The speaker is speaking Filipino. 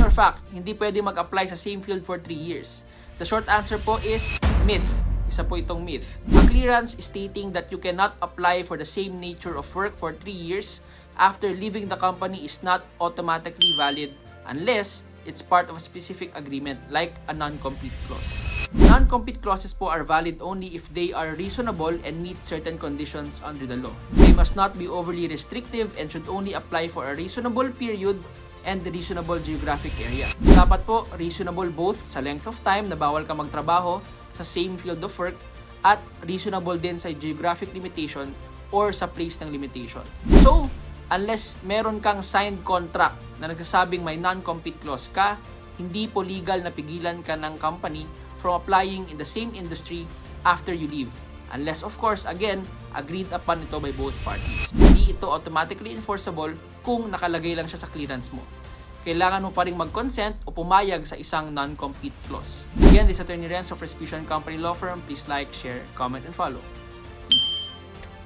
or fact, hindi pwede mag-apply sa same field for 3 years? The short answer po is myth. Isa po itong myth. A clearance stating that you cannot apply for the same nature of work for 3 years after leaving the company is not automatically valid unless it's part of a specific agreement like a non-compete clause. Non-compete clauses po are valid only if they are reasonable and meet certain conditions under the law. They must not be overly restrictive and should only apply for a reasonable period and reasonable geographic area. Dapat po reasonable both sa length of time na bawal ka magtrabaho sa same field of work at reasonable din sa geographic limitation or sa place ng limitation. So, unless meron kang signed contract na nagsasabing may non-compete clause ka, hindi po legal na pigilan ka ng company from applying in the same industry after you leave. Unless of course, again, agreed upon ito by both parties. Hindi ito automatically enforceable kung nakalagay lang siya sa clearance mo. Kailangan mo pa rin mag-consent o pumayag sa isang non-compete clause. Again, this is Attorney Renzo for Speech Company Law Firm. Please like, share, comment, and follow.